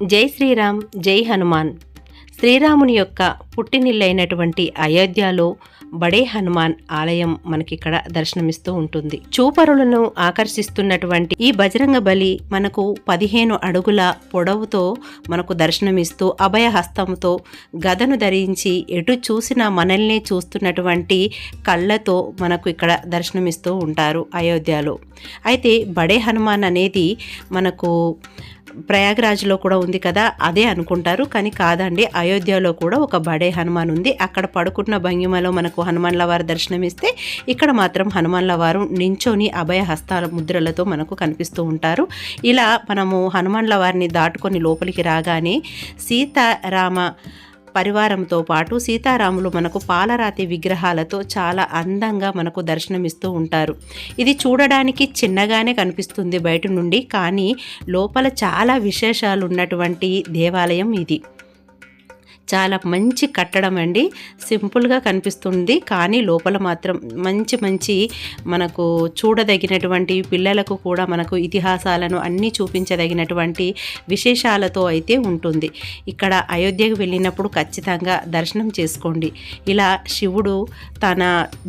జై శ్రీరామ్ జై హనుమాన్. శ్రీరాముని యొక్క పుట్టినిల్లైనటువంటి అయోధ్యలో బడే హనుమాన్ ఆలయం మనకిక్కడ దర్శనమిస్తూ ఉంటుంది. చూపరులను ఆకర్షిస్తున్నటువంటి ఈ బజరంగ బలి మనకు పదిహేను అడుగుల పొడవుతో మనకు దర్శనమిస్తూ అభయ హస్తంతో గదను ధరించి ఎటు చూసినా మనల్ని చూస్తున్నటువంటి కళ్ళతో మనకు ఇక్కడ దర్శనమిస్తూ ఉంటారు అయోధ్యలో. అయితే బడే హనుమాన్ అనేది మనకు ప్రయాగ్రాజ్లో కూడా ఉంది కదా అదే అనుకుంటారు. కానీ కాదండి అయోధ్యలో కూడా ఒక బడే హనుమాన్ ఉంది. అక్కడ పడుకున్న భంగిమలో మనకు హనుమాన్ల వారు దర్శనమిస్తే ఇక్కడ మాత్రం హనుమాన్ల వారు నించొని అభయ హస్తాల ముద్రలతో మనకు కనిపిస్తూ ఉంటారు. ఇలా మనము హనుమాన్ల వారిని దాటుకొని లోపలికి రాగానే సీతారామ పరివారంతో పాటు సీతారాములు మనకు పాలరాతి విగ్రహాలతో చాలా అందంగా మనకు దర్శనమిస్తూ ఉంటారు. ఇది చూడడానికి చిన్నగానే కనిపిస్తుంది బయట నుండి కానీ లోపల చాలా విశేషాలు ఉన్నటువంటి దేవాలయం ఇది. చాలా మంచి కట్టడం అండి. సింపుల్గా కనిపిస్తుంది. కానీ లోపల మాత్రం మంచి మంచి మనకు చూడదగినటువంటి పిల్లలకు కూడా మనకు ఇతిహాసాలను అన్నీ చూపించదగినటువంటి విశేషాలతో అయితే ఉంటుంది. ఇక్కడ అయోధ్యకు వెళ్ళినప్పుడు ఖచ్చితంగా దర్శనం చేసుకోండి. ఇలా శివుడు తన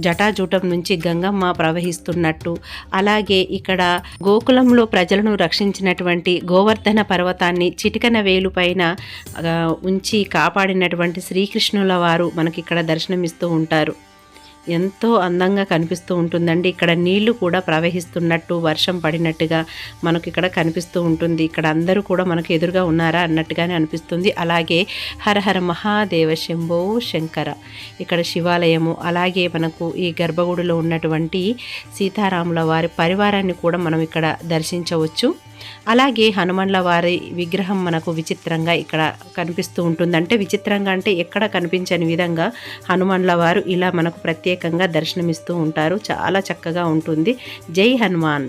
జటాజూటం నుంచి గంగమ్మ ప్రవహిస్తున్నట్టు అలాగే ఇక్కడ గోకులంలో ప్రజలను రక్షించినటువంటి గోవర్ధన పర్వతాన్ని చిటికన వేలు పైన ఉంచి కాపాడి కాపాడినటువంటి శ్రీకృష్ణుల వారు మనకిక్కడ దర్శనమిస్తూ ఉంటారు. ఎంతో అందంగా కనిపిస్తూ ఉంటుందండి. ఇక్కడ నీళ్ళు కూడా ప్రవహిస్తున్నట్టు వర్షం పడినట్టుగా మనకి ఇక్కడ కనిపిస్తూ ఉంటుంది. ఇక్కడ అందరూ కూడా మనకు ఎదురుగా ఉన్నారా అన్నట్టుగానే అనిపిస్తుంది. అలాగే హరహర మహాదేవ శంభో శంకర. ఇక్కడ శివాలయము అలాగే మనకు ఈ గర్భగుడిలో ఉన్నటువంటి సీతారాముల వారి పరివారాన్ని కూడా మనం ఇక్కడ దర్శించవచ్చు. అలాగే హనుమన్ల వారి విగ్రహం మనకు విచిత్రంగా ఇక్కడ కనిపిస్తూ ఉంటుంది అంటే విచిత్రంగా అంటే ఎక్కడ కనిపించని విధంగా హనుమండ్ల వారు ఇలా మనకు ప్రత్యేక ప్రత్యేకంగా దర్శనమిస్తూ ఉంటారు. చాలా చక్కగా ఉంటుంది. జై హనుమాన్.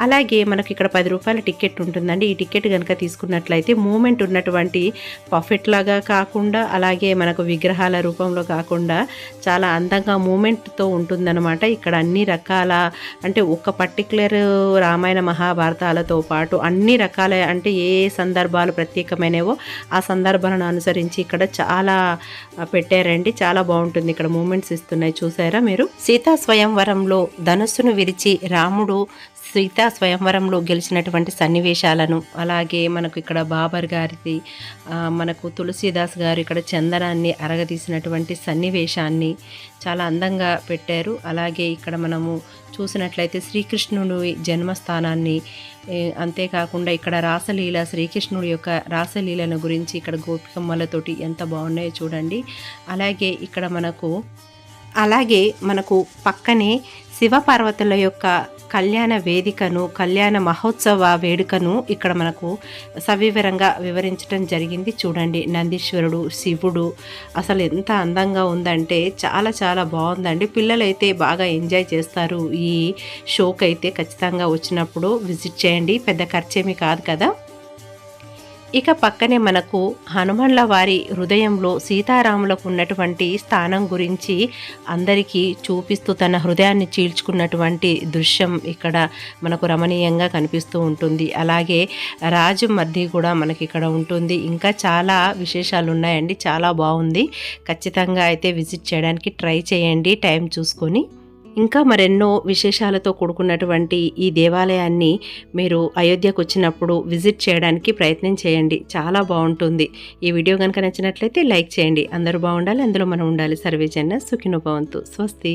అలాగే మనకి ఇక్కడ పది రూపాయల టికెట్ ఉంటుందండి. ఈ టికెట్ కనుక తీసుకున్నట్లయితే మూమెంట్ ఉన్నటువంటి పఫెట్ లాగా కాకుండా అలాగే మనకు విగ్రహాల రూపంలో కాకుండా చాలా అందంగా మూమెంట్తో ఉంటుందన్నమాట. ఇక్కడ అన్ని రకాల అంటే ఒక పర్టికులర్ రామాయణ మహాభారతాలతో పాటు అన్ని రకాల అంటే ఏ సందర్భాలు ప్రత్యేకమైనవో ఆ సందర్భాలను అనుసరించి ఇక్కడ చాలా పెట్టారండి. చాలా బాగుంటుంది. ఇక్కడ మూమెంట్స్ ఇస్తున్నాయి. చూసారా మీరు? సీతా స్వయంవరంలో ధనుస్సును విరిచి రాముడు సీత స్వయంవరంలో గెలిచినటువంటి సన్నివేశాలను అలాగే మనకు ఇక్కడ బాబర్ గారిది మనకు తులసీదాస్ గారు ఇక్కడ చందనాన్ని అరగదీసినటువంటి సన్నివేశాన్ని చాలా అందంగా పెట్టారు. అలాగే ఇక్కడ మనము చూసినట్లయితే శ్రీకృష్ణుడి జన్మస్థానాన్ని అంతేకాకుండా ఇక్కడ రాసలీల శ్రీకృష్ణుడి యొక్క రాసలీలను గురించి ఇక్కడ గోపికమ్మలతోటి ఎంత బాగున్నాయో చూడండి. అలాగే ఇక్కడ మనకు అలాగే మనకు పక్కనే శివపార్వతుల యొక్క కళ్యాణ వేదికను కళ్యాణ మహోత్సవ వేడుకను ఇక్కడ మనకు సవివరంగా వివరించడం జరిగింది. చూడండి నందీశ్వరుడు శివుడు అసలు ఎంత అందంగా ఉందంటే చాలా చాలా బాగుందండి. పిల్లలైతే బాగా ఎంజాయ్ చేస్తారు. ఈ షోకి అయితే ఖచ్చితంగా వచ్చినప్పుడు విజిట్ చేయండి. పెద్ద ఖర్చేమీ కాదు కదా. ఇక పక్కనే మనకు హనుమన్ల వారి హృదయంలో సీతారాములకు ఉన్నటువంటి స్థానం గురించి అందరికీ చూపిస్తూ తన హృదయాన్ని చీల్చుకున్నటువంటి దృశ్యం ఇక్కడ మనకు రమణీయంగా కనిపిస్తూ ఉంటుంది. అలాగే రాజు మధ్య కూడా మనకి ఇక్కడ ఉంటుంది. ఇంకా చాలా విశేషాలు ఉన్నాయండి. చాలా బాగుంది. ఖచ్చితంగా అయితే విజిట్ చేయడానికి ట్రై చేయండి. టైం చూసుకొని ఇంకా మరెన్నో విశేషాలతో కూడుకున్నటువంటి ఈ దేవాలయాన్ని మీరు అయోధ్యకు వచ్చినప్పుడు విజిట్ చేయడానికి ప్రయత్నం చేయండి. చాలా బాగుంటుంది. ఈ వీడియో కనుక నచ్చినట్లయితే లైక్ చేయండి. అందరూ బాగుండాలి. అందులో మనం ఉండాలి. సర్వేజన్న సుఖినోభవంతు స్వస్తి.